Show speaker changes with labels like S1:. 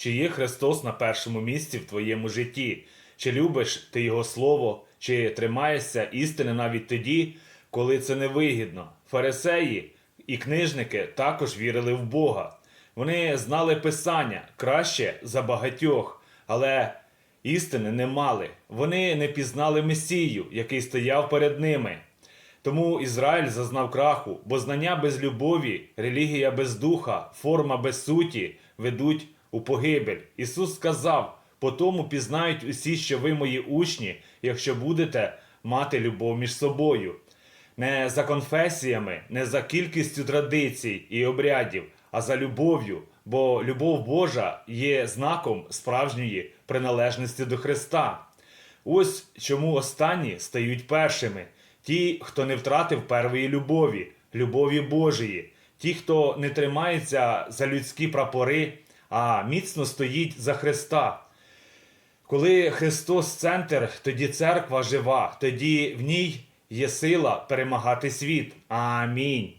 S1: Чи є Христос на першому місці в твоєму житті? Чи любиш ти Його Слово, чи тримаєшся істини навіть тоді, коли це невигідно? Фарисеї і книжники також вірили в Бога. Вони знали Писання краще за багатьох, але істини не мали. Вони не пізнали Месію, який стояв перед ними. Тому Ізраїль зазнав краху, бо знання без любові, релігія без духа, форма без суті ведуть у погибель. Ісус сказав: по тому пізнають усі, що ви мої учні, якщо будете мати любов між собою. Не за конфесіями, не за кількістю традицій і обрядів, а за любов'ю, бо любов Божа є знаком справжньої приналежності до Христа. Ось чому останні стають першими. Ті, хто не втратив первої любові, любові Божої, ті, хто не тримається за людські прапори, а міцно стоїть за Христа. Коли Христос центр, тоді церква жива, тоді в ній є сила перемагати світ. Амінь.